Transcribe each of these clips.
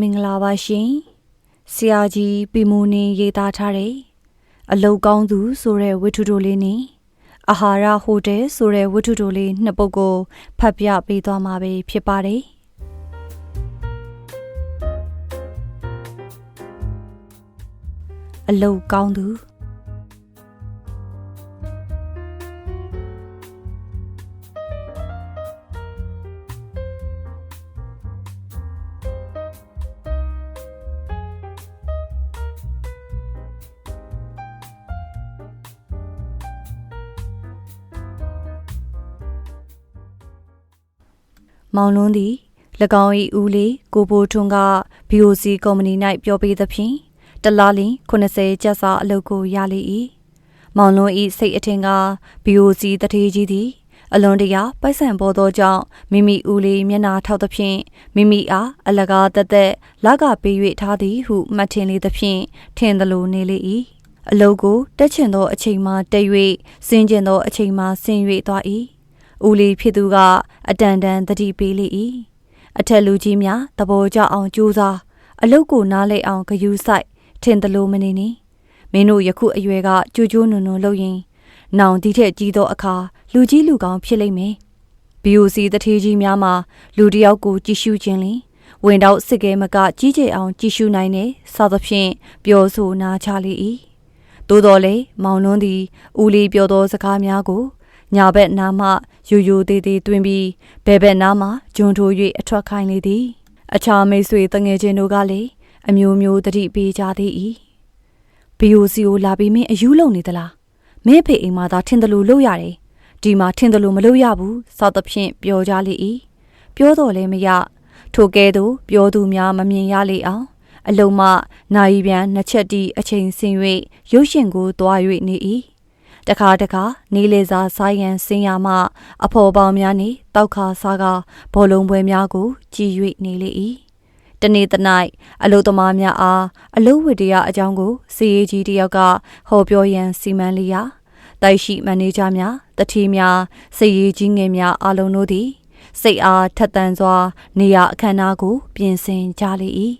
မင်္ဂလာပါရှင်ဆရာကြီးပီမူနင်းရေးသားထားတဲ့အလုတ်ကောင်းသူဆိုတဲ့ဝတ္ထုတိုလေးနဲ့အာဟာရဟိုတယ်ဆိုတဲ့ဝတ္ထုတိုလေးနှစ်ပုဒ်ကိုဖတ်ပြပေးသွားမှာပဲဖြစ်ပါတယ်အလုတ်ကောင်းသူ မောင်လွန်းသည်၎င်း၏ဦးလေးကိုဘိုထွန်းက BOC ကုမ္ပဏီ၌ပြောပေးသဖြင့်တလားလင်80ကျပ်စာအလုပ်ကိုရလေ၏မောင်လွန်း၏စိတ်အထင်က BOC တထေးကြီးသည်အလွန်တရာပိုက်ဆံပေါ်သောကြောင့်မိမိဦးလေးမျက်နာထောက်သဖြင့်မိမိအားအလကားတက်တက်လကပေး၍ထားသည်ဟုမှတ်ထင်လေသဖြင့်ထင်သလိုနေလေ၏အလုတ်ကိုတက်ချင်သောအချိန်မှတက်၍စင်းကျင်သောအချိန်မှဆင်း၍သွား၏ ဦးလေးဖြစ်သူကအတန်တန်တတိပေးလေ၏အထက်လူကြီးများသဘောကျအောင်ကြိုးစားအလုတ်ကိုနားလဲအောင်ဂယူးဆိုင်ထင်သလိုမနေနေမင်းတို့ယခုအရွယ်ကကြိုးကြိုးနုံနုံလုပ်ရင်နောင်ဒီထက်ကြီးသောအခါလူကြီးလူကောင်းဖြစ်လိမ့်မယ် BOC တထေးကြီးများမှာလူတယောက်ကိုကြည့်ရှုခြင်းလင်ဝင်တော့စစ်ကဲမကကြီးကျယ်အောင်ကြည့်ရှုနိုင်တဲ့စသဖြင့်ပြောဆိုနာချလေ၏သို့တော်လေမောင်နှွန်းသည်ဦးလီပြောသောစကားများကို ညာဘက်နားမှယူယူသေးသေးတွင်ပြီးဘဲဘက်နားမှဂျွန်ထိုး၍အထွက်ခိုင်းလေသည် အခြားမိတ်ဆွေတငယ်ချင်းတို့ကလည်းအမျိုးမျိုးတတိပေးကြသေး၏ဘီယိုစီကိုလာပြီးမင်းအယူလုံနေသလားမင်းဖေအိမ်မှာသာထင်တယ်လို့လုပ်ရတယ်ဒီမှာထင်တယ်လို့မလုပ်ရဘူးစောက်သဖြင့်ပြောကြလေ၏ပြောတော်လည်းမရထိုကဲ့သို့ပြောသူများမမြင်ရလေအောင်အလုံးမနိုင်ပြန်နှစ်ချက်တီအချိန်ဆင်၍ရုပ်ရှင်ကိုတွား၍နေ၏ တခါတခါနေလေစာဆိုင်ရန်စင်ရမှ အဖော်ပေါင်းများနှင့်တောက်ခါစားကဘောလုံးပွဲများကိုကြည်၍နေလေ၏တနေ့တနိုင်အလုသမားများအားအလုဝတ္တရားအကြောင်းကိုစီရေးကြီးတယောက်ကဟောပြောရန်စီမံလျာတိုက်ရှိမန်နေဂျာများတတိများစီရေးကြီးငယ်များအလုံးတို့သည်စိတ်အားထက်သန်စွာ နေရအခမ်းအနားကို ပြင်ဆင်ကြလေ၏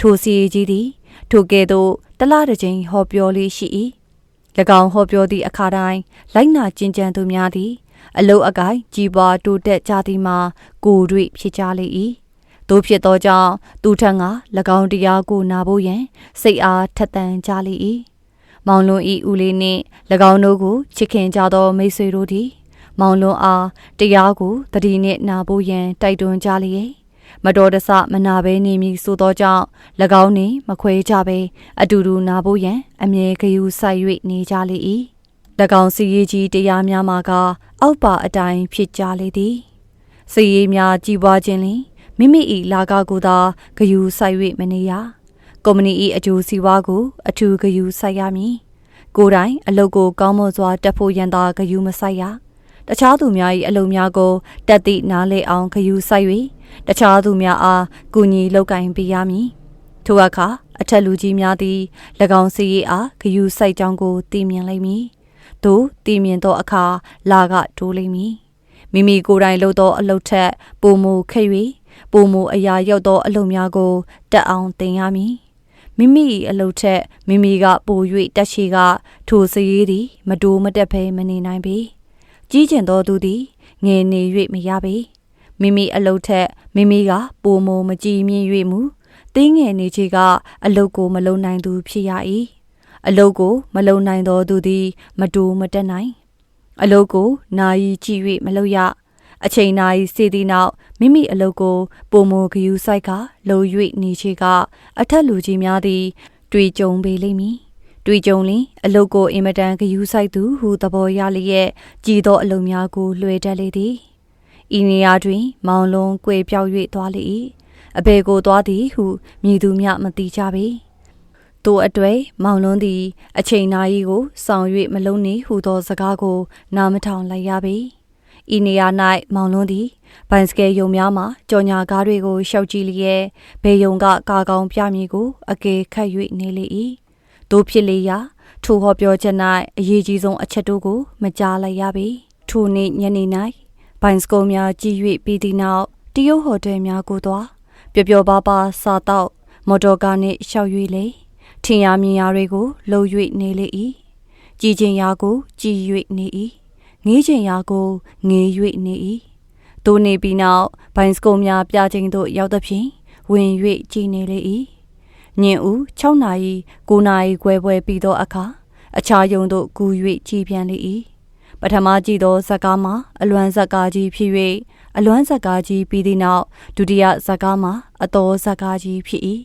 ထိုစီရေးကြီးသည်ထိုကဲ့သို့တလားတစ်ချိန်ဟောပြောလေးရှိ၏၎ င်းဟောပြောသည့်အခါတိုင်းလိုက်နာကျင့်ကြံသူများသည် အလုတ်အကိုင်ကြီးပွားတိုးတက်ကြသည်မှာကိုယ်တွေ့ဖြစ်ကြလေ၏တို့ဖြစ်သောကြောင့်သူထံက၎င်းတရားကိုနာဖို့ရန်စိတ်အားထက်သန်ကြလေ၏မောင်လွန်ဤဦးလေးနှင့်၎င်းတို့ကိုချစ်ခင်ကြသောမိတ်ဆွေတို့သည် မောင်လွန်အားတရားကိုတတိနှင့်နာဖို့ရန်တိုက်တွန်းကြလျက် မတော်တဆမနာဘဲနေမည်ဆိုသောကြောင့်၎င်းနှင့်မခွဲကြဘဲအတူတူနာဖို့ရန်အမြဲဂယုဆိုင်၍နေကြလေ၏၎င်းစီရေးကြီးတရားများမှာက အောက်ပါအတိုင်းဖြစ်ကြလေသည်စီရေးများကြီးပွားခြင်းလင်မိမိ၏လာကကိုသာဂယုဆိုင်၍မနေရကုမ္ပဏီ၏အကျိုးစီးပွားကို အထူးဂယုဆိုင်ရမည်ကိုယ်တိုင်အလုပ်ကိုကောင်းမွန်စွာတက်ဖို့ရန်သာဂယုမဆိုင်ရတခြားသူများ၏အလုပ်များကိုတက်သည့်နားလေအောင်ဂယုဆိုင်၍ တခြားသူများအားကူညီလုပ်ကင်ပေးရမည်ထိုအခါအထက်လူကြီးများသည်၎င်းစီရီအားဂယုစိုက်ကြောင်းကိုသိမြင်လိမ့်မည်သို့သိမြင်သောအခါလာကတိုးလိမ့်မည်မိမိကိုယ်တိုင်လုပ်သောအလုပ်ထက်ပုံမူခက်၍ပုံမူအရာရောက်သောအလုပ်များကိုတက်အောင်သင်ရမည်မိမိအလုပ်ထက်မိမိကပို၍တက်ရှိကထိုစရေးသည်မတိုးမတက်ဘဲမနေနိုင်ပေကြီးကျင်သောသူသည်ငယ်နေ၍မရပေမိမိအလုတ်ထက် မိမိကပိုမိုမကြည်မြင့်၍မူတင်းငယ်နေချေကအလုတ်ကိုမလုံနိုင်သူဖြစ်ရ၏အလုတ်ကိုမလုံနိုင်သောသူသည် မတူမတက်နိုင် အလုတ်ကိုနာယီကြည့်၍မလုံရအချိန်နာယီစီသည့်နောက်မိမိအလုတ်ကိုပုံမိုဂယူဆိုင်ကလုံ၍နေချေကအထက်လူကြီးများသည် တွေ့ကြုံပေလိမ့်မည်တွေ့ကြုံလင်အလုတ်ကိုအင်မတန်ဂယူဆိုင်သူဟုသဘောရလျက်ကြည်သောအလုံများကိုလွှဲတတ်လေသည် ဤနေရာတွင် မောင်လုံးကွေပြောက်၍သွားလေ၏အဘေကိုသွားသည်ဟုမြည်သူမြမသိကြပေတို့အတွေ့မောင်လွန်းသည် အချိန်နာရီကိုဆောင်၍မလုံးနေဟုသောစကားကို နားမထောင်လိုက်ရပေဤနေရာ၌မောင်လွန်းသည်ဘိုင်စကယ်ယုံများမှကြော်ညာကားတွေကိုရှောက်ကြည့်လျက်ဘေယုံကကာကောင်းပြမည်ကိုအကယ်ခတ်၍နေလေ၏တို့ဖြစ်လေရာထိုဟောပြောချက်၌အရေးကြီးဆုံးအချက်တို့ကို မကြားလိုက်ရပေထိုနေ့ညနေ၌ ဘိုင်စကိုများကြည်၍ပြီးသည့်နောက်တရုတ်ဟိုတယ်များကိုသွားပျော်ပျော်ပါပါစားတော့မော်တော်ကားနှင့်ရှောက်၍လေထင်ရမြင်ရတွေကိုလှုပ်၍နေလေ၏ကြည်ချင်းရာကိုကြည်၍နေ၏ငေးချင်းရာကိုငေး၍နေ၏ဒိုနေပြီးနောက်ဘိုင်စကုံများပြချင်းသို့ရောက်သဖြင့်ဝင်၍ကြည်နေလေ၏ညင်ဦး6နာရီ9နာရီခွဲပွဲပြီးသောအခါအခြားယုံသို့ကူ၍ကြည်ပြန်လေ၏ ပထမကြည့်သောဇက်ကားမှာအလွမ်းဇက်ကားကြီးဖြစ်၍အလွမ်းဇက်ကားကြီးပြီးသည့်နောက်ဒုတိယဇက်ကားမှာအတော်ဇက်ကားကြီးဖြစ်၏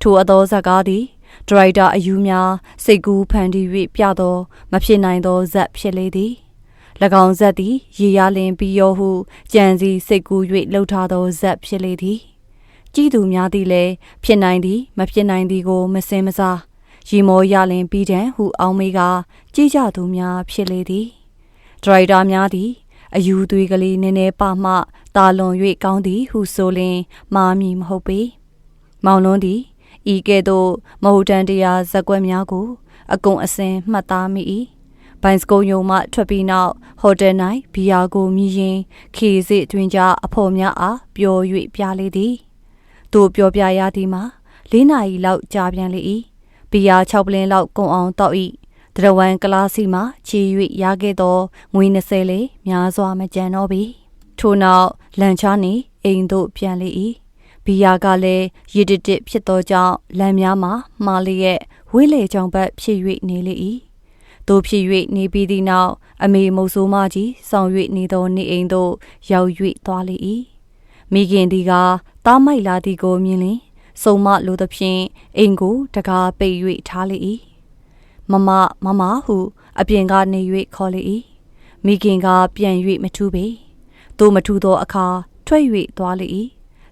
ထိုအတော်ဇက်ကားသည်ဒရိုက်တာအယူများစိတ်ကူးဖန်တီး၍ပြသောမဖြစ်နိုင်သောဇက်ဖြစ်လေသည်၎င်းဇက်သည်ရေရလင်ပြီးရောဟုကြံစီစိတ်ကူး၍လှုပ်ထားသောဇက်ဖြစ်လေသည်ကြည်သူများသည်လည်းဖြစ်နိုင်သည်မဖြစ်နိုင်သည်ကိုမစင်မစားရီမောရလင်ပြီးတံဟုအောင်းမေးကကြည်ကြသူများဖြစ်လေသည် ဒရိုက်တာများသည်အယူသွေးကလေးနည်းနည်းပါမှတာလွန်၍ကောင်းသည်ဟုဆိုလျင်မာမီမဟုတ်ပေမောင်လွန်းသည်ဤကဲ့သို့မဟုတ်တန်တရားဇက်ကွက်များကို အကုန်အစင်မှတ်သားမိ၏ဘိုင်စကုံယုံမှထွက်ပြီးနောက်ဟိုတယ်၌ဘီယာကိုမြည်ရင်ခေစီတွင်ကြအဖို့များအားပျော်၍ပြလေသည်သူပြောပြရသည်မှာ၄နာရီလောက်ကြာပြန်လေ၏ဘီယာ6ပလင်းလောက်ကုန်အောင်တောက်၏ တရဝမ်ကလာစီမှာချီ၍ရခဲ့သောငွေ20လေးများစွာမကြံတော့ပြီထို့နောက်လန်ချားနေအိမ်သို့ပြန်လေ၏ဘီယာကလည်းရစ်တစ်တစ်ဖြစ်သောကြောင့်လမ်းများမှာမှားလျက်ဝေးလေကြောင်ဘက်ဖြစ်၍နေလေ၏တို့ဖြစ်၍နေပြီးသည့်နောက်အမေမုတ်ဆိုးမကြီးဆောင်၍နေသောနေအိမ်သို့ရောက်၍သွားလေ၏မိခင်ဒီကတားမိုက်လာသည်ကိုမြင်လျင်စုံမလိုသဖြင့်အိမ်ကိုတကားပိတ်၍ထားလေ၏ မမမမဟုအပြင်ကနေ၍ခေါ်လေ၏မိခင်ကပြန်၍မထူပေသို့မထူသောအခါထွက်၍သွားလေ၏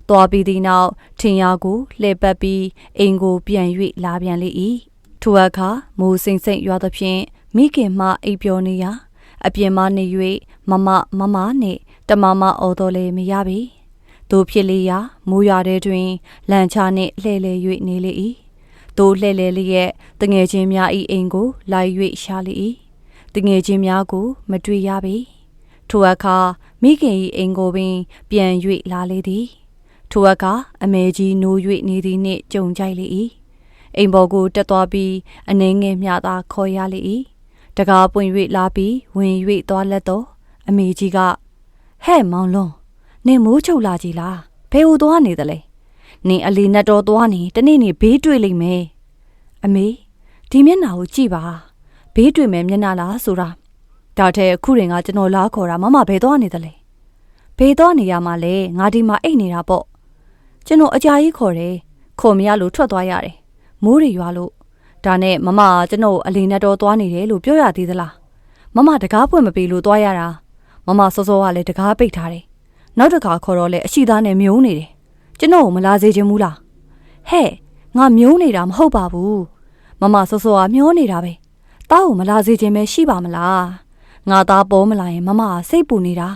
သွားပြီးသည့်နောက်ထင်ရကိုလှည့်ပတ်ပြီးအိမ်ကိုပြန်၍လာပြန်လေ၏ထိုအခါမိုးစိမ့်စိမ့်ရွာသဖြင့်မိခင်မှအိပ်ပျော်နေရာအပြင်မှနေ၍မမမမနှင့်တမမအော်တော်လည်းမရပေတို့ဖြစ်လေရာမိုးရွာတဲ့တွင်လန်ချနှင့်လှဲ့လေ၍နေလေ၏ တို့လှဲ့လေလျက်တငယ်ချင်းများ၏အိမ်ကိုလိုက်၍ရှာလေ၏တငယ်ချင်းများကို မတွေ့ရပေထိုအခါမိခင်၏အိမ်ကိုပင် ပြန်၍လာလေသည်ထိုအခါအမေကြီးနိုး၍နေသည်နှင့်ကြုံကြိုက်လေ၏အိမ်ပေါ်ကိုတက်သွားပြီးအနှင်းငယ်မျှသာခေါ်ရလေ၏တကားပွင့်၍လာပြီးဝင်၍သွားလက်တော့အမေကြီးကဟဲ့မောင်လွန်းနင်မိုးချုပ်လာကြည်လားဘယ်ဟိုသွားနေသလဲ နင်အလီနတ်တော်သွားနေတနေ့နေ့ဘေးတွေ့လိမ့်မယ်အမေဒီမျက်နှာကိုကြည့်ပါဘေးတွေ့မယ်မျက်နှာလားဆိုတာဒါတဲ့အခုရင်ကကျွန်တော်လားခေါ်တာမမဘယ်သွားနေသလဲဘယ်သွားနေရမှာလဲငါဒီမှာအိတ်နေတာပေါ့ကျွန်တော်အကြာကြီးခေါ်တယ်ခေါ်မရလို့ထွက်သွားရတယ်မိုးတွေရွာလို့ဒါနဲ့မမကကျွန်တော်အလင်းနဲ့တော့သွားနေတယ်လို့ပြောရသေးသလားမမတကားဖွင့်မပေးလို့သွားရတာမမစောစောကလည်းတကားပိတ်ထားတယ်နောက်တစ်ခါခေါ်တော့လေအရှိသားနဲ့မြုံနေတယ် ကျွန်တော်ကိုမလာစေချင်ဘူးလားဟဲ့ငါမြုံနေတာမဟုတ်ပါဘူးမမစောစောကမျောနေတာပဲတားကိုမလာစေချင်ပဲရှိပါမလားငါသားပေါ်မလာရင်မမကစိတ်ပူနေတာ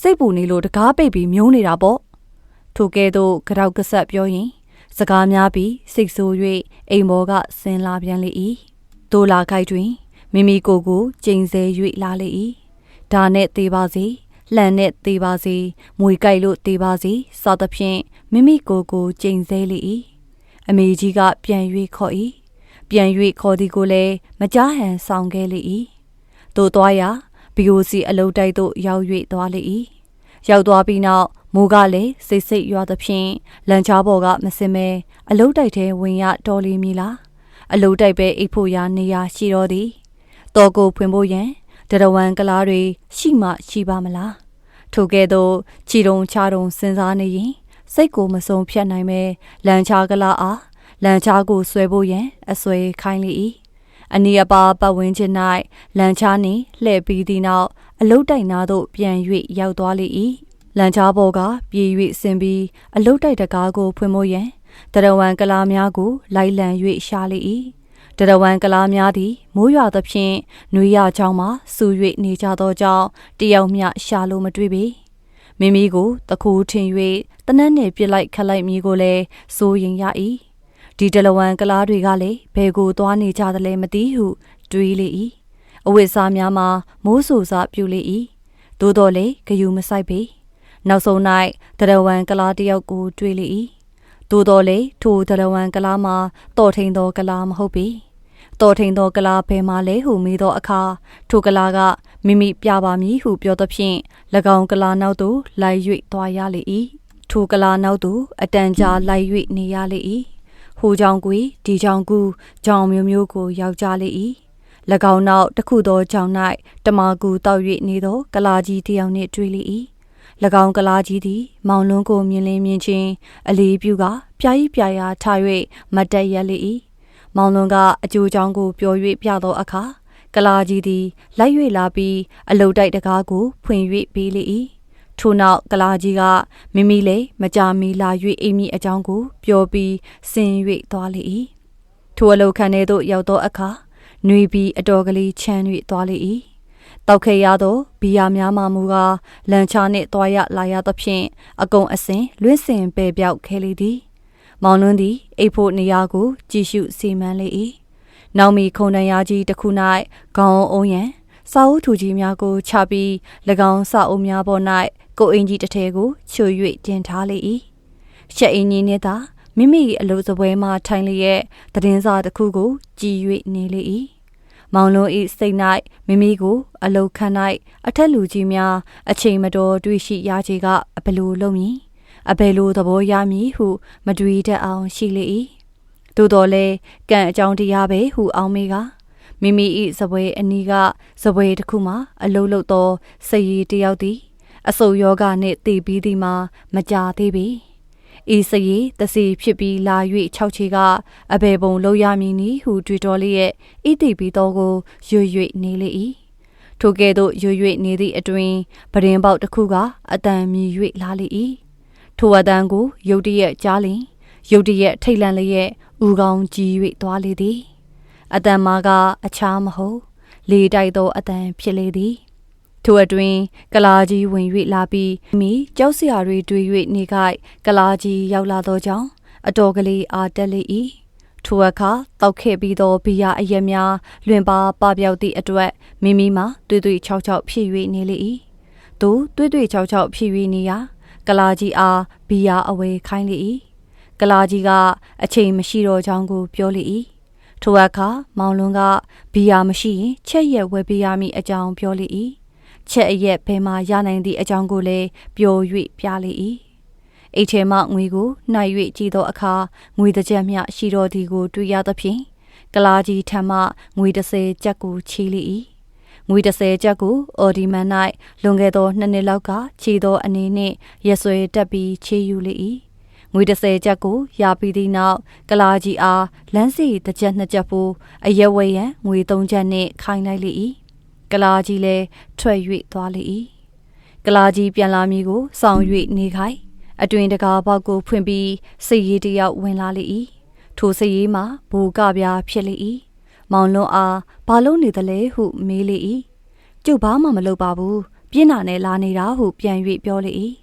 စိတ်ပူနေလို့တကားပိတ်ပြီးမြုံနေတာပေါ့ထိုကဲ့သို့ကြောက်ကဆက်ပြောရင် စကားများပြီးစိတ်ဆိုး၍အိမ်ပေါ်ကဆင်းလာပြန်လေ၏ဒိုလာခိုက်တွင်မိမိကိုယ်ကိုကျိန်ဆဲ၍လာလေ၏ဒါနဲ့သေးပါစေ လှန်နဲ့သေးပါစေမွေကြိုက်လို့သေးပါစေစသဖြင့်မိမိကိုယ်ကိုကျိန်ဆဲလေ၏အမေကြီးကပြန်၍ခေါ်၏ပြန်၍ခေါ်သည်ကိုလည်းမကြားဟန်ဆောင်ခဲ့လေ၏တို့သွားရာ BOC အလုတ်တိုက်သို့ရောက်၍သွားလေ၏ရောက်သွားပြီးနောက်မိုးကလည်းစိတ်စိတ်ရွာသဖြင့်လန်ချားပေါ်ကမစင်မဲအလုတ်တိုက်ထဲဝင်ရတော်လီမီလားအလုတ်တိုက်ပဲအိတ်ဖို့ရာနေရာရှိတော်သည်တော်ကိုဖွင့်ဖို့ရန် တရဝံကလားတွေရှိမှရှိပါမလားထိုကဲ့သို့ခြီတုံချတုံစဉ်းစားနေရင်စိတ်ကိုမဆုံးဖြတ်နိုင်ပဲလန်ချားကလားအားလန်ချားကိုဆွဲဖို့ရန်အဆွဲခိုင်းလေ၏အနီးအပါပတ်ဝန်းကျင်၌လန်ချားနှင့်လှည့်ပြီးသည့်နောက်အလုတ်တိုက်နာသို့ပြန်၍ရောက်သွားလေ၏လန်ချားပေါ်ကပြေး၍ဆင်းပြီးအလုတ်တိုက်တကားကိုဖွင့်မို့ရန်တရဝံကလာများကိုလိုက်လံ၍ရှာလေ၏ တရဝံကလာများသည်မိုးရွာသဖြင့်နှွေရချောင်းမှစူ၍နေကြသောကြောင့်တယောက်မျှရှာလို့မတွေ့ပေမိမိကိုတခုထင်၍တနက်နှင့်ပြစ်လိုက်ခတ်လိုက်မိကိုလည်းစိုးရင်ရ၏ဒီတလဝံကလားတွေကလည်းဘယ်ကိုသွားနေကြသလဲမသိဟုတွေးလေ၏အဝိစားများမှာမိုးဆူစားပြုလေ၏သို့တော်လေဂယူမဆိုင်ပေနောက်ဆုံး၌တရဝံကလားတယောက်ကိုတွေ့လေ၏သို့တော်လေထိုတရဝံကလားမှာတော်ထိန်သောကလားမဟုတ်ပေ တော်ထိန်သောကလားဘယ်မှာလဲဟုမေးသောအခါထိုကလားကမိမိပြပါမည်ဟုပြောသဖြင့်၎င်းကလားနောက်သို့လိုက်၍သွားရလေ၏ထိုကလားနောက်သို့အတန်ကြာလိုက်၍နေရလေ၏ဟိုကြောင့်ကွေဒီကြောင့်ကူကြောင်မျိုးမျိုးကိုယောက်ကြလေ၏၎င်းနောက်တခုသောကြောင့်၌တမာကူတောက်၍နေသောကလာကြီးတယောက်နှင့်တွေ့လေ၏၎င်းကလာကြီးသည် မောင်လွန်းကိုမြင်လင်းမြင်ချင်းအလေးပြုကပြားဤပြာရာထား၍မတ်တက်ရက်လေ၏ မောင်လွန်းကအကျိုးကြောင့်ကိုပြော၍ပြသောအခါကလာကြီးသည်လိုက်၍လာပြီးအလုတ်တိုက်တကားကိုဖွင့်၍ပေးလေ၏ထို့နောက်ကလာကြီးကမိမိလည်းမကြမီလာ၍အိမ်မီအကြောင်းကိုပြောပြီးဆင်၍သွားလေ၏ထိုအလုတ်ခန်းထဲသို့ရောက်သောအခါနှွေပြီးအတော်ကလေးချမ်း၍သွားလေ၏တောက်ခဲရသောဘီယာများမှမူကားလန်ချာနှင့်တွားရလာရသဖြင့်အကုံအစင်လွင့်စင်ပဲပြောက်ခဲလေသည် မောင်လွန်းသည်အိတ်ဖို့နေရာကိုကြည့်ရှုစီမံလေ၏နောက်မီခုံတန်ရာကြီးတစ်ခု၌ခေါင်းအုံးရန်စာအုပ်ထူကြီးများကိုချပြီး၎င်းစာအုပ်များပေါ်၌ကိုအင်ကြီးတစ်ထည်ကိုချွေ၍တင်ထားလေ၏ရှက်အင်းကြီးနှင့်သာမိမိအလုပ်စပွဲမှထိုင်လျက်သတင်းစာတစ်ခုကိုကြည်၍နေလေ၏မောင်လုံးဤစိတ်၌မိမိကိုအလုခံ၌အထက်လူကြီးများအချိန်မတော်တွေ့ရှိရခြင်းကအဘလို့လုပ်မည် အဘယ်လိုသဘောရမည်ဟု မတွေးတတ်အောင်ရှိလေ၏သို့တော်လည်းကံအကြောင်းတရားပဲဟုအောင်မေကမိမိ၏စပွဲအနီးကစပွဲတစ်ခုမှာအလုလုသောစည်ရည်တယောက်သည်အဆုတ်ယောဂနှင့်တည်ပြီးသည်မှာမကြသေးပေဤစရီတစီဖြစ်ပြီးလာ၍၆ချေကအဘေပုံလောက်ရမည်နီဟုတွေ့တော်လျက်ဤတိပြီးတော့ကိုရွရွနေလေ၏ထိုကဲ့သို့ရွရွနေသည့်အတွင်ပရင်ပေါက်တစ်ခုကအတန်မြည်၍လာလေ၏ ထိုအတန်ကိုရုတ်တရက်ကြားလျင်ရုတ်တရက်ထိတ်လန့်လျက်ဥကောင်းကြီး၍သွားလေသည်အတန်မာကအခြားမဟုတ် လေတိုက်သောအတန်ဖြစ်လေသည်ထိုအတွင်းကလာကြီးဝင်၍လာပြီးမိကြောက်စရာတွေတွေ့၍နေခိုက်ကလာကြီးရောက်လာသောကြောင့်အတော်ကလေးအားတက်လေ၏ထိုအခါတောက်ခဲ့ပြီးသောဘီယာအရက်များလွင်ပါပပြောက်သည့်အတွက်မိမိမှာတွေ့တွေ့ချောက်ချောက်ဖြစ်၍နေလေ၏သူတွေ့တွေ့ချောက်ချောက်ဖြစ်၍နေရာ ကလာကြီးအားဘီယာအဝယ်ခိုင်းလေ၏ကလာကြီးကအချိန်မရှိတော့ကြောင်းကိုပြောလေ၏ထိုအခါမောင်လွန်ကဘီယာမရှိရင်ချက်ရက်ဝယ်ပေးရမည်အကြောင်းပြောလေ၏ချက်အရက်ဘယ်မှရနိုင်သည့်အကြောင်းကိုလည်းပြော၍ပြလေ၏အိတ်ထဲမှငွေကိုနှိုက်၍ကြည့်သောအခါငွေတစ်ကြက်မျှရှိတော်သည်ကိုတွေ့ရသဖြင့်ကလာကြီးထံမှငွေ30ကျပ်ကိုချီလေ၏ ငွေ30ကျပ်ကိုအော်ဒီမန်၌လွန်ခဲ့သောနှစ်နှစ်လောက်ကချီသောအနေနှင့်ရဆွဲတက်ပြီးချေယူလေ၏ငွေ30ကျပ်ကိုရပြီးသည့်နောက်ကလာကြီးအားလမ်းစီတစ်ချက်နှစ်ချက်ဖို့အရက်ဝဲရန်ငွေ3ချက်နှင့်ခိုင်းလိုက်လေ၏ကလာကြီးလည်းထွက်၍သွားလေ၏ကလာကြီးပြန်လာမည်ကိုစောင့်၍နေခိုင်အတွင်တကားပေါက်ကိုဖွင့်ပြီးစိတ်ရည်တယောက်ဝင်လာလေ၏ထိုစိတ်ရည်မှာဘူကပြားဖြစ်လေ၏ မောင်လွန်းအားဘာလို့နေသလဲဟုမေးလေ၏ကျုပ်ဘာမှမလုပ်ပါဘူးပြင်းနာနဲ့လာနေတာဟုပြန်၍ပြောလေ၏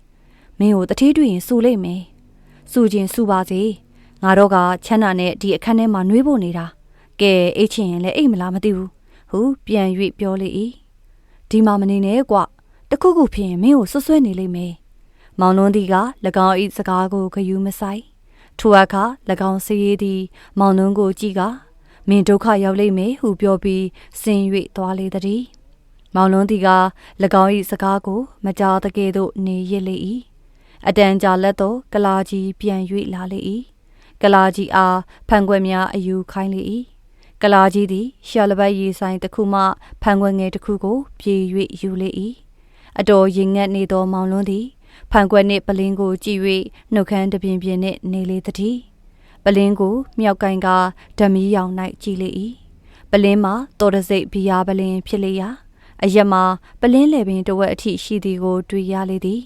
မင်းကိုတတိတွေ့ရင်စူလိမ့်မယ်စူခြင်းစူပါစေငါတော့ကချမ်းသာနဲ့ဒီအခန်းထဲမှာနှွေးဖို့နေတာကဲအိတ်ချင်ရင်လည်းအိတ်မလားမသိဘူးဟုပြန်၍ပြောလေ၏ဒီမှာမနေနဲ့ကွတခုခုဖြစ်ရင်မင်းကိုဆွဆွဲနေလိမ့်မယ်မောင်လွန်းသည်က၎င်း၏စကားကိုဂယုမဆိုင်ထိုအခါ၎င်းစည်ရည်သည် မောင်လွန်းကိုကြည့်က မင်းဒုက္ခရောက်လိမ့်မယ်ဟုပြောပြီးဆင်း၍သွားလေသည်မောင်လွန်းသည်က၎င်း၏စကားကို မကြားတကယ်သို့နေရလေ၏အတန်ကြာလက်သောကလာကြီးပြန်၍လာလေ၏ကလာကြီးအားဖန်ခွက်များအယူခိုင်းလေ၏ကလာကြီးသည်ရှာလဘတ်ရေဆိုင်တစ်ခုမှဖန်ခွက်ငယ်တစ်ခုကိုပြေ၍ယူလေ၏အတော်ရင်ငတ်နေသောမောင်လွန်းသည်ဖန်ခွက်နှင့်ပလင်းကိုကြည့်၍နှုတ်ခမ်းတပြင်းပြင်းနှင့်နေလေသည် ပလင်းကိုမြောက်ကင်ကဓမီရောင်၌ကြည့်လေ၏ပလင်းမှာတော်တစိတ်ဘီယာပလင်းဖြစ်လေရာအရက်မှာပလင်းလေပင်တဝက်အထိရှိသည်ကို တွေ့ရလေသည်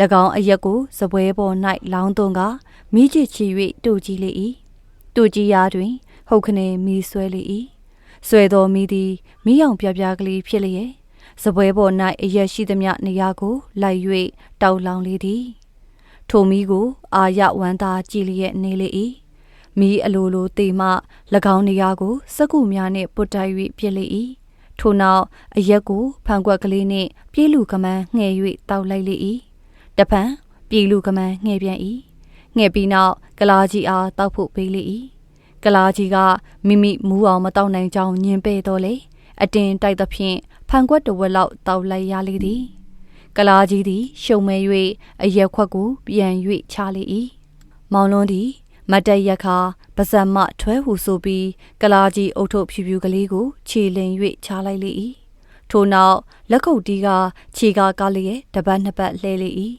၎င်းအရက်ကိုစပွဲပေါ်၌လောင်းသွင်းကမိချစ်ချီ၍တို့ကြည့်လေ၏တို့ကြည့်ရာတွင် ဟုတ်ခနေမီဆွဲလေ၏ဆွဲတော်မီသည်မိအောင်ပြပြကလေးဖြစ်လျက်စပွဲပေါ်၌အရက်ရှိသမျှနေရာကိုလိုက်၍တောက်လောင်လေသည်ထိုမီးကို အာရဝမ်းသာကြည်လျက်နေလေ၏ မီးအလိုလိုတေမှ၎င်းနေရာကိုစက်ကူများနှင့်ပုတ်တိုက်၍ပြစ်လေ၏ထို့နောက်အရက်ကိုဖန်ကွက်ကလေးနှင့်ပြေးလူကမန်းငှဲ့၍တောက်လိုက်လေ၏တပံပြည်လူကမန်းငှဲ့ပြန်၏ငှဲ့ပြီးနောက်ကလာကြီးအားတောက်ဖို့ပေးလေ၏ကလာကြီးကမိမိမူးအောင်မတောက်နိုင်ကြောင်းညင်ပဲ့တော့လေအတင်တိုက်သဖြင့်ဖန်ခွက်တစ်ဝက်လောက်တောက်လိုက်ရလေသည်ကလာကြီးသည်ရှုံမဲ၍အရက်ခွက်ကိုပြန်၍ချလေ၏မောင်လွန်းသည် မတ်တက်ရက်ခါပါဇက်မထွဲဟူဆိုပြီးကလာကြီးအုတ်ထုတ်ဖြူဖြူကလေးကိုခြေလင်၍ချလိုက်လေ၏ထို့နောက်လက်ခုပ်တီးကခြေကားကားလျက်တပတ်နှစ်ပတ်လှဲလေ၏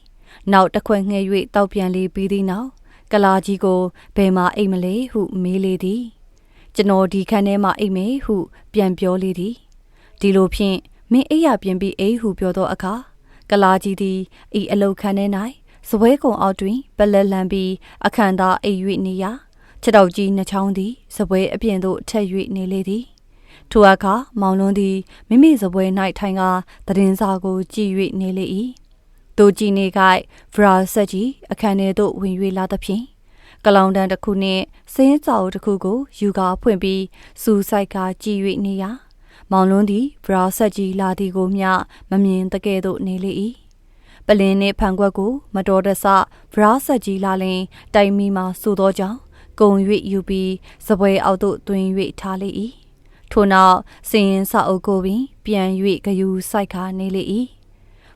နောက်တစ်ခွက်ငှဲ့၍တောက်ပြန်လေပြီးသည့်နောက်ကလာကြီးကိုဘယ်မှာအိတ်မလဲဟုမေးလေသည်ကျွန်တော်ဒီခန်းထဲမှာအိတ်မယ်ဟု ပြန်ပြောလေသည်ဒီလိုဖြင့်မင်းအိတ်ရပြင်ပြီးအိတ်ဟုပြောသောအခါကလာကြီးသည်ဤအလုတ်ခန်းထဲ၌ စပွဲကုံအောက်တွင်ပလက်လန်ပြီးအခန့်သားအိတ်၍နေရာခြေတော်ကြီးနှချောင်းသည်စပွဲအပြင်သို့ထက်၍နေလေသည်ထိုအခါမောင်လွန်းသည်မိမိစပွဲ၌ထိုင်ကသတင်းစာကိုကြည့်၍နေလေ၏တို့ကြည်နေကဗရာဆက်ကြီးအခန်းထဲသို့ဝင်၍လာသဖြင့်ကလောင်တန်တစ်ခုနှင့်စင်းစာအုပ်တစ်ခုကိုယူကာဖွင့်ပြီးစူဆိုင်ကကြည့်၍နေရာမောင်လွန်းသည်ဗရာဆက်ကြီးလာသည်ကိုမျှမမြင်တကယ်သို့နေလေ၏ ပလင်းနှင့်ဖန်ခွက်ကို မတော်တဆဗရာဆက်ကြီးလာလင်တိုင်မီမှာစိုးသောကြောင့်ကုံ၍ယူပြီးစပွဲအောက်သို့တွင်၍ထားလေ၏ထို့နောက်စင်ရင်စာအုပ်ကိုပင်ပြန်၍ဂယူဆိုင်ခါနေလေ၏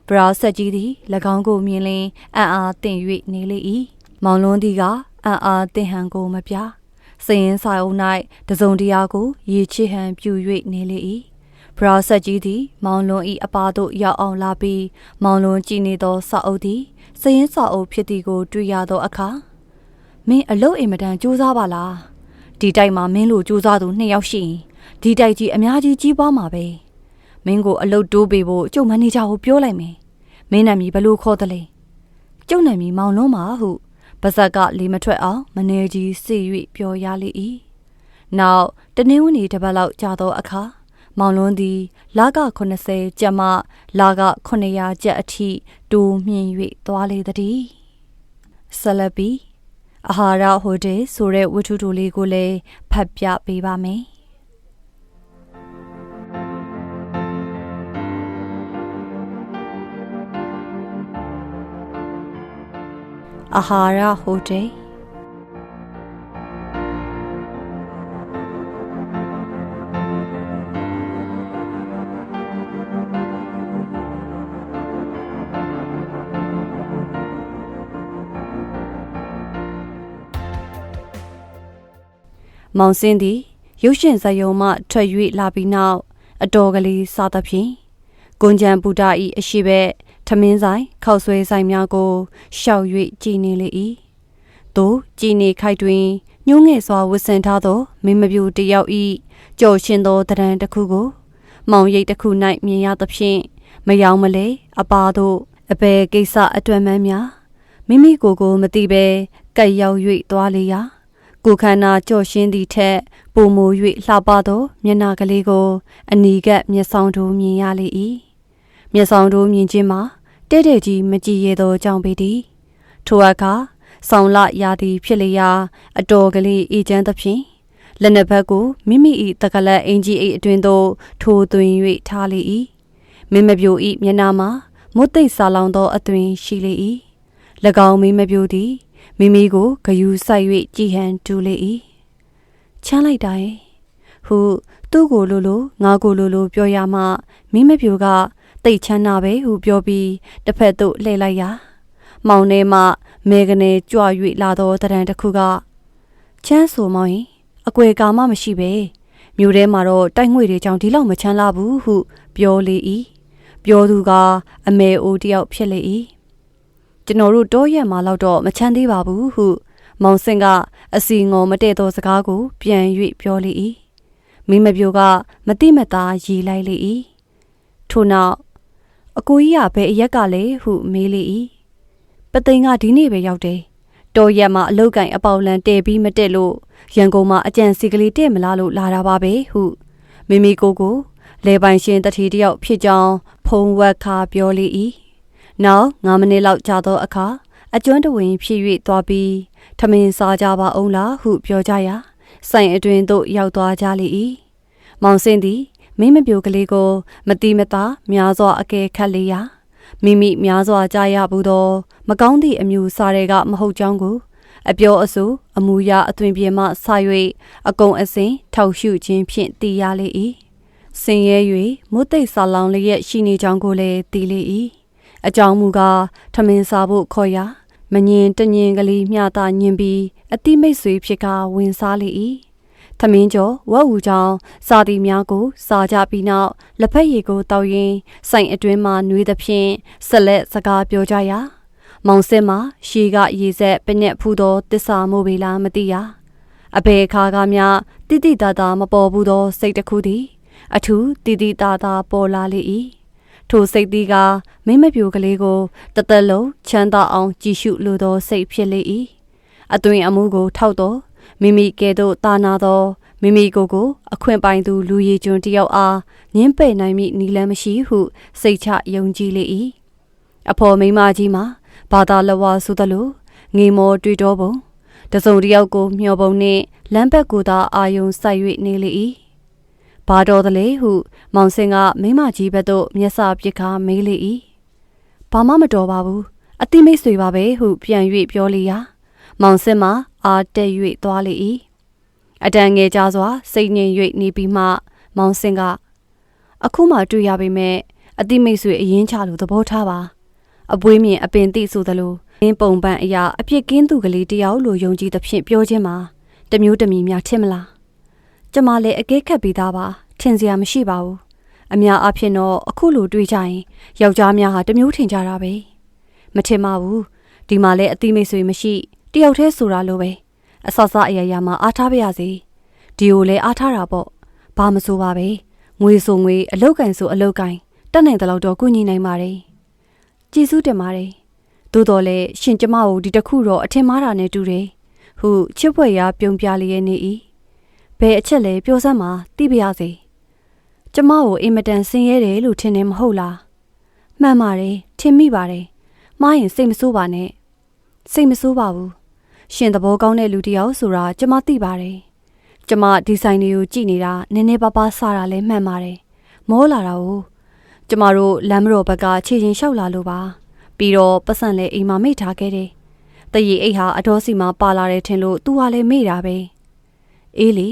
ဗရာဆက်ကြီးသည်၎င်းကိုမြင်လင်အံ့အားသင့်၍နေလေ၏မောင်လွန်းသည်ကအံ့အားသင့်ဟန်ကိုမပြစင်ရင်စာအုပ်၌တစုံတရာကိုရေချစ်ဟန်ပြူ၍နေလေ၏ ဗရာဆက်ကြီးသည် မောင်လွန်၏အပါသို့ရောက်အောင်လာပြီးမောင်လွန်ကြည်နေသောစာအုပ်သည်စရင်စာအုပ်ဖြစ်သည်ကို တွေ့ရသောအခါမင်းအလုတ်အိမ်မတန်စူးစားပါလားဒီတိုက်မှာမင်းလိုစူးစားသူနှစ်ယောက်ရှိရင်ဒီတိုက်ကြီးအများကြီးကြီးပွားမှာပဲမင်းကိုအလုတ်တိုးပေးဖို့ကျုပ်မန်နေဂျာကိုပြောလိုက်မယ်မင်းနာမည်ဘလို့ခေါ်သလဲကျုပ်နာမည်မောင်လွန်းပါဟုပါဇက်ကလေမထွက်အောင်မနေကြီးစေ၍ပြောရလေ၏နောက်တနင်္ဂနွေတစ်ပတ်လောက်ကြာသောအခါ မောင်လွန်းသည်လာက80ကျပ်မှလာက900ကျပ်အထိတိုးမြင့်၍သွားလေသည်ဆလပီအာဟာရဟိုတယ်ဆိုတဲ့ဝတ္ထုတိုလေးကိုလည်းဖတ်ပြပေးပါမယ်အာဟာရဟိုတယ် မောင်စင်းသည်ရုပ်ရှင်ဇာယုံမှထွက်၍လာပြီးနောက်အတော်ကလေးစားသဖြင့်ကွန်ကြံဘူတာဤအရှိဘက်ထမင်းဆိုင်ခောက်ဆွဲဆိုင်များကိုရှောက်၍ကြည်နေလေ၏သို့ကြည်နေခိုက်တွင်ညှိုးငယ်စွာဝစ်ဆင်ထားသောမင်းမပြူတယောက်ဤကြော်ရှင်သောတရံတစ်ခုကိုမောင်ရိပ်တစ်ခု၌မြင်ရသဖြင့်မယောင်မလဲအပါတို့အဘယ်ကိစ္စအတွက်မှန်းများမိမိကိုယ်ကိုမသိဘဲကက်ရောက်၍သွားလေရာ ကိုခန္ဓာကြော့ရှင်းသည့်ထက်ပုံမို၍လှပသောမျက်နာကလေးကို အနီကမျက်ဆောင်တို့မြင်ရလေ၏မျက်ဆောင်တို့မြင်ခြင်းမှာတဲ့တဲ့ကြီးမကြည်ရသောကြောင့်ပေသည်ထိုအခါဆောင်လရာသည်ဖြစ်လျာအတော်ကလေးအေချမ်းသဖြင့်လက်နှစ်ဘက်ကိုမိမိ၏တကလက်အင်ကြီးအိတ်အတွင်သို့ထိုးသွင်း၍ထားလေ၏မင်းမပြို၏မျက်နာမှာမုတ်သိပ်စာလောင်သောအသွင်ရှိလေ၏၎င်းမင်းမပြိုသည် မိမိကိုဂယူဆိုင်၍ကြည်ဟန်တူလေ၏ချမ်းလိုက်တာရဲ့ဟုသူ့ကိုလိုလိုငါကိုလိုလိုပြောရမှမိမပြိုကတိတ်ချမ်းနာပဲဟုပြောပြီးတစ်ဖက်သို့လှည့်လိုက်ရာမောင်ထဲမှမဲကနေကြွ၍လာသောတရံတစ်ခုကချမ်းဆိုမောင်ရင်အကွယ်ကာမမရှိပဲမြို့ထဲမှာတော့တိုက်ငွေတွေကြောင့်ဒီလောက်မချမ်းလာဘူးဟု ပြောလေ၏ပြောသူကအမေအိုတယောက်ဖြစ်လေ၏ ကျွန်တော်တို့တောရက်မှာတော့တော့မချမ်းသေးပါဘူးဟု မောင်စင်ကအစီငေါမတည့်သောစကားကို ပြန်၍ပြောလေ၏မိမပြိုကမတိမတာရီလိုက်လေ၏ထို့နောက်အကိုကြီးကဘယ်အရက်ကလဲဟုမေးလေ၏ပသိန်းကဒီနေ့ပဲရောက်တယ်တော်ရက်မှာအလုတ်ကင်အပေါလန်တဲပြီးမတက်လို့ရန်ကုန်မှာအကြံစီကလေးတဲ့မလားလို့လာတာပါပဲဟုမိမိကိုကိုလေပိုင်ရှင်တတိတယောက်ဖြစ်ကြောင်းဖုံဝက်ခါပြောလေ၏ နောက်9မိနစ်လောက်ကြာသောအခါအကျွမ်းတဝင်ဖြစ်၍သွားပြီးထမင်းစားကြပါအောင်လားဟုပြောကြရာဆိုင်အတွင်သို့ရောက်သွားကြလေ၏မောင်စင်းသည်မိမပြိုကလေးကို မတိမတာများစွာအကဲခတ်လေရာမိမိများစွာကြားရဘူးသော မကောင်းသည့်အမျိုးစားတွေကမဟုတ်ကြောင်းကို အပြောအဆိုအမူအရာအသွင်ပြေမှဆ၍အကုံအစင်ထောက်ရှုခြင်းဖြင့်တည်ရလေ၏စင်ရဲ၍မုတ်သိပ်ဆာလောင်လျက်ရှိနေကြောင်းကိုလည်းတည်လေ၏ အကြောင်းမူကားထမင်းစားဖို့ခေါ်ရာမငင်တငင်ကလေးမျှတာညင်ပြီးအတိမိတ်ဆွေဖြစ်ကဝင်စားလေ၏ထမင်းကျော်ဝက်ဝူကြောင့်စာသည်များကို စားကြပြီးနောက်လက်ဖက်ရည်ကိုတောက်ရင်းစိုင်အတွင်းမှနှွေးသဖြင့်ဆက်လက်စကားပြောကြရာမောင်စစ်မှာရှီကရေဆက်ပညက်ဖူးသောတစ္ဆာမို့ပေလားမသိရအဘေခါကမြတိတိတတာမပေါ်ဘူးသောစိတ်တစ်ခုသည် အထူးတိတိတတာပေါ်လာလေ၏ ထိုစိတ်သည်ကမိမပြိုကလေးကိုတသက်လုံးချမ်းသာအောင်ကြည်ရှုလိုသောစိတ်ဖြစ်လေ၏အသွင်အမှုကိုထောက်သောမိမိကဲ့သို့တာနာသောမိမိကိုယ်ကိုအခွင့်ပိုင်သူလူရည်ကျွန်းတယောက်အားညှင်းပယ်နိုင်မိနီလန်းမရှိဟု စိတ်ချယုံကြည်လေ၏အဖော်မိမကြီးမှာဘာသာလဝါဆိုသလိုငေမောတွေ့တော်ပုံတစုံတယောက်ကိုမျှော်ပုံနှင့်လမ်းဘက်ကိုသာအာယုံစိုက်၍နေလေ၏ ဘာတော်တလေဟုမောင်စင်ကမိမကြီးဘက်သို့မျက်စာပစ်ခါမေးလေ၏ဘာမှမတော်ပါဘူးအတိမိတ်ဆွေပါပဲဟုပြန်၍ပြောလေရာမောင်စင်မှာအာတက်၍သွားလေ၏အတန်ငယ်ကြစွာစိတ်ငြိမ်၍နေပြီးမှမောင်စင်ကအခုမှတွေ့ရပေမဲ့အတိမိတ်ဆွေအရင်ချလို့သဘောထားပါအပွေးမြင်အပင်တိဆိုသလိုအင်းပုံပန်းအရာအပြစ်ကင်းသူကလေးတယောက်လိုယုံကြည်သဖြင့်ပြောခြင်းမှာတမျိုးတမီများထင်မလား ကျမလည်းအကဲခတ်ပြီးသားပါထင်စရာမရှိပါဘူးအများအဖြစ်တော့အခုလိုတွေ့ကြရင်ယောက်ျားများဟာတမျိုးထင်ကြတာပဲမထင်ပါဘူးဒီမှာလည်းအတိမိတ်ဆွေမရှိတယောက်တည်းဆိုတာလိုပဲအဆဆအရာရာမှာအားထားပါရစေဒီကိုလည်းအားထားတာပေါ့ဘာမဆိုပါပဲငွေဆိုငွေအလုတ်ကင်ဆိုအလုတ်ကင်တက်နိုင်တဲ့လောက်တော့ကုညီနိုင်ပါတယ်ကျေးဇူးတင်ပါတယ်သို့တော်လည်းရှင်ကျမကိုဒီတစ်ခုတော့အထင်မှားတာနဲ့တူတယ်ဟုချစ်ဖွယ်ရာပြုံပြလျက်နေ၏ ဘယ်အချက်လဲပြောစမ်းမှာသိပါရစေကျမကိုအင်မတန်ဆင်းရဲတယ်လို့ထင်တယ်မဟုတ်လားမှန်ပါတယ်ထင်မိပါတယ်မှားရင်စိတ်မဆိုးပါနဲ့စိတ်မဆိုးပါဘူးရှင်သဘောကောင်းတဲ့လူတစ်ယောက်ဆိုတာကျမသိပါတယ်ကျမဒီဇိုင်းတွေကိုကြည့်နေတာနည်းနည်းပါးပါးစတာလည်းမှန်ပါတယ်မောလာတာကိုကျမတို့လမ်းမတော်ဘက်ကခြေချင်းလျှောက်လာလို့ပါပြီးတော့ပတ်စံလည်းအိမ်မှာမိထားခဲ့တယ်တရီအိတ်ဟာအတော်စီမှာပါလာတယ်ထင်လို့သူကလည်းမေ့တာပဲ အေးလေ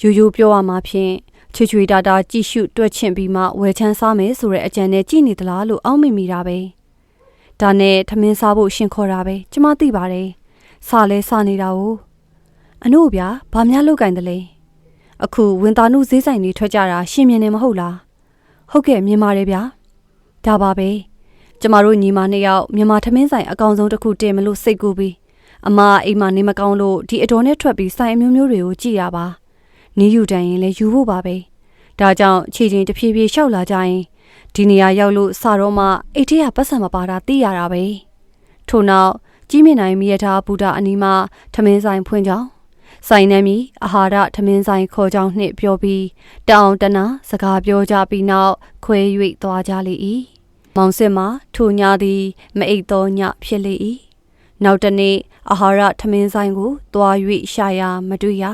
ယူယူပြောရမှာဖြင့်ချွေချွေတာတာကြည့်ရှုတွက်ချင်ပြီးမှဝယ်ချမ်းစားမယ်ဆိုတဲ့အကြံနဲ့ကြည်နေသလားလို့အောက်မေ့မိတာပဲဒါနဲ့ထမင်းစားဖို့ရှင်ခေါ်တာပဲကျမသိပါတယ်စားလဲစားနေတာ ਉਹ အနို့ဗျာဘာများလောက်ကင်တယ်လဲအခုဝင်တာနုဈေးဆိုင်တွေထွက်ကြတာရှင်မြင်နေမဟုတ်လားဟုတ်ကဲ့မြင်ပါတယ်ဗျာဒါပါပဲကျမတို့ညီမနှစ်ယောက်မြန်မာထမင်းဆိုင်အကောင်ဆုံးတစ်ခုတင်မလို့စိတ်ကူပြီး အမအိမ်မှာနေမကောင်းလို့ဒီအတော်နဲ့ထွက်ပြီးဆိုင်အမျိုးမျိုးတွေကိုကြည်ရပါနီးယူတန်ရင်လည်းယူဖို့ပါပဲဒါကြောင့်ခြေချင်းတဖြည်းဖြည်းလျှောက်လာကြရင်ဒီနေရာရောက်လို့စာတော့မှအိတ်ထဲကပတ်စံမပါတာသိရတာပဲထို့နောက်ကြီးမြင့်နိုင်မိရထားဘူတာအနီးမှာထမင်းဆိုင်ဖွင့်ကြောင်းဆိုင်နှမီအာဟာရထမင်းဆိုင်ခေါ်ကြောင်းနှင့်ပြောပြီးတောင်တနာစကားပြောကြပြီးနောက်ခွဲ၍သွားကြလေ၏မောင်စစ်မှာထိုညသည်မအိတ်သောညဖြစ်လေ၏နောက်တနေ့ အာဟာရထမင်းဆိုင်ကိုတွား၍ရှာရာမတွေ့ရ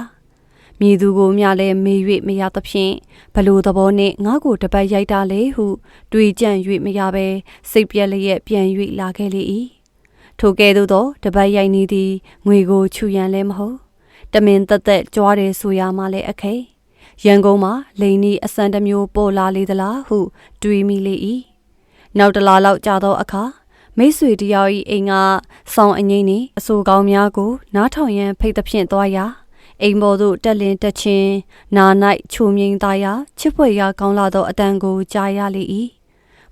မြည်သူကိုမျှလဲမေး၍မရသဖြင့်ဘလို့သဘောနှင့်ငါ့ကိုတပတ်ရိုက်တာလေဟုတွေးကြံ့၍မရဘဲစိတ်ပြက်လျက်ပြန်၍လာခဲ့လေ၏ထိုကဲ့သို့သောတပတ်ရိုက်နေသည်ငွေကိုချူရန်လည်းမဟုတ်တမင်သက်သက်ကြွားတယ်ဆိုရမှလည်းအခဲရန်ကုန်မှာလိန်နီအစံတမျိုးပေါ်လာလေသလားဟုတွေးမိလေ၏နောက်တလားလောက်ကြာသောအခါ မိတ်ဆွေတယောက်၏အိမ်ကဆောင်းအငိမ့်နှင့်အဆိုကောင်းများကို နားထောင်ရန်ဖိတ်သဖြင့်သွားရာအိမ်ပေါ်သို့တက်လင်တက်ချင်းနာ၌ချုံမြိန်သားရာချစ်ဖွယ်ရာကောင်းလာသောအတန်ကိုကြားရလေ၏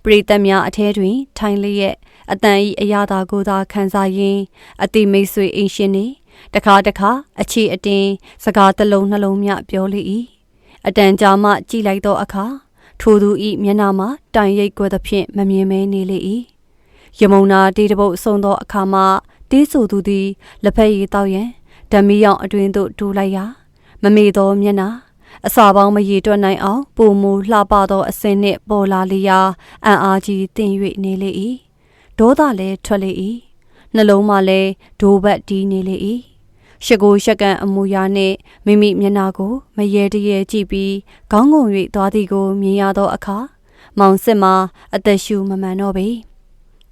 ပရိသတ်များအထဲတွင် ထိုင်လျက်အတန်ဤအရာသာကိုသာခံစားရင်းအတိမိတ်ဆွေအိမ်ရှင်နေတခါတခါအခြေအတင်းစကားတစ်လုံးနှလုံးမြပြောလေ၏အတန်ကြာမှကြည်လိုက်သောအခါထိုသူဤမျက်နှာမှာတိုင်ရိပ်ကွယ်သဖြင့်မမြင်မဲနေလေ၏ ယမုံနာတေးတပုတ်ဆုံသောအခါမှတေးဆိုသူသည်လက်ဖက်ရည်တောက်ရန်ဓမီယောင်အတွင်သို့တူလိုက်ရာမမေသောမျက်နှာအစာပေါင်းမရေတွက်နိုင်အောင်ပုံမူလှပသောအစင်းနှင့်ပေါ်လာလျာအံ့အားကြီးတင်၍နေလေ၏ဒေါသလည်းထွက်လေ၏နှလုံးမှလည်းဒိုးဘက်တီးနေလေ၏ရှကိုရှကန်အမူအရာနှင့်မိမိမျက်နှာကို မရေတရေကြည့်ပြီးခေါင်းငုံ၍သွားသည်ကိုမြင်ရသောအခါမောင်စစ်မှာအသက်ရှူမမှန်တော့ပေ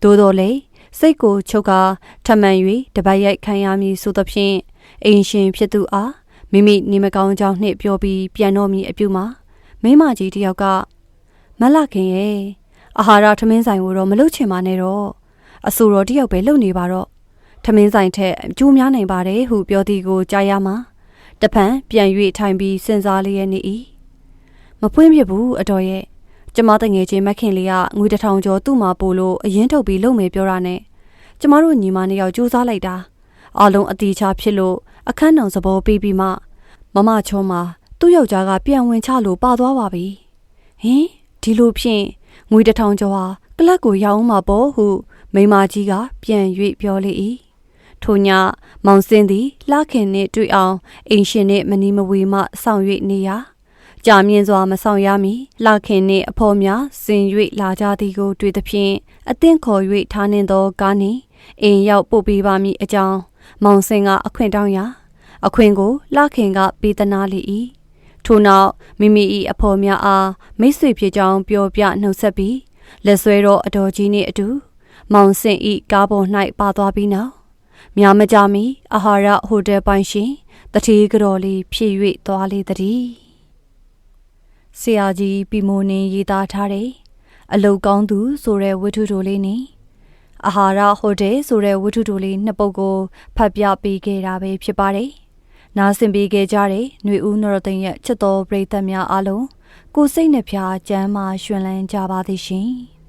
သို့တော်လေစိတ်ကိုချုပ်ကာထမှန်၍တပတ်ရိုက်ခံရမည်ဆိုသဖြင့်အိမ်ရှင်ဖြစ်သူအားမိမိနေမကောင်းကြောင်းနှင့်ပြောပြီးပြန်တော့မည်အပြုမှာမိမကြီးတယောက်ကမလခင်ရဲ့အာဟာရထမင်းဆိုင်ကိုတော့မလုပ်ချင်ပါနဲ့တော့အဆိုတော်တယောက်ပဲလုပ်နေပါတော့ထမင်းဆိုင်ထက်အကျိုးများနိုင်ပါတယ်ဟုပြောသည်ကိုကြားရမှာတပံပြန်၍ထိုင်ပြီးစဉ်းစားလျက်နေ၏မပွင့်ဖြစ်ဘူးအတော်ရဲ့ ကျမတငယ်ချင်းမခင်လေးကငွေတစ်ထောင်ကျော်သူ့မှာပို့လို့အရင်ထုတ်ပြီးလုပ်မယ်ပြောတာနဲ့ကျမတို့ညီမနှစ်ယောက်စူးစမ်းလိုက်တာအလုံးအတီချဖြစ်လို့အခန်းတော်သဘောပေးပြီးမှမမချောမှာသူ့ယောက်ျားကပြန်ဝင်ချလို့ပါသွားပါပြီဟင်ဒီလိုဖြင့်ငွေတစ်ထောင်ကျော်ဟာကလပ်ကိုရောင်းမှာပေါ့ဟု မိမကြီးကပြန်၍ပြောလေ၏ထို့ညမောင်စင်းသည်လှခင်နှင့်တွေ့အောင်အိမ်ရှင်နှင့်မနီမဝေမှဆောင်၍နေရာ ကြာမြင့်စွာမဆောင်ရမီလှခင်နှင့်အဖော်များစင်၍လာကြသည်ကိုတွေ့သဖြင့်အသင့်ခေါ်၍ထားနှင့်သောကားနှင့်အိမ်ရောက်ပို့ပေးပါမည်အကြောင်းမောင်စင်ကအခွင့်တောင်းရာအခွင့်ကိုလှခင်ကပေးသနာလေ၏ထို့နောက်မိမိ၏အဖော်များအားမိတ်ဆွေဖြစ်ကြောင်းပြောပြနှုတ်ဆက်ပြီးလက်ဆွဲတော်အတော်ကြီးနှင့်အတူ မောင်စင်ဤကားပေါ်၌ပါသွားပြီးနောက်များမကြမီအာဟာရဟိုတယ်ပိုင်ရှင်တတိကတော်လေးဖြစ်၍သွားလေသည် ဆရာကြီးပီမိုနင်းရေးသားထားတဲ့အလုတ်ကောင်းသူဆိုတဲ့ဝတ္ထုတိုလေးနဲ့အာဟာရဟိုတယ်ဆိုတဲ့ဝတ္ထုတိုလေးနှစ်ပုဒ်ကိုဖတ်ပြပေးခဲ့တာပဲဖြစ်ပါတယ်။နားဆင်ပေးခဲ့ကြတဲ့ຫນွေဦးနရသိန်းရဲ့ချစ်တော်ပရိသတ်များအားလုံးကိုစိတ်နှဖျားကျမ်းမာရွှင်လန်းကြပါသည်ရှင်။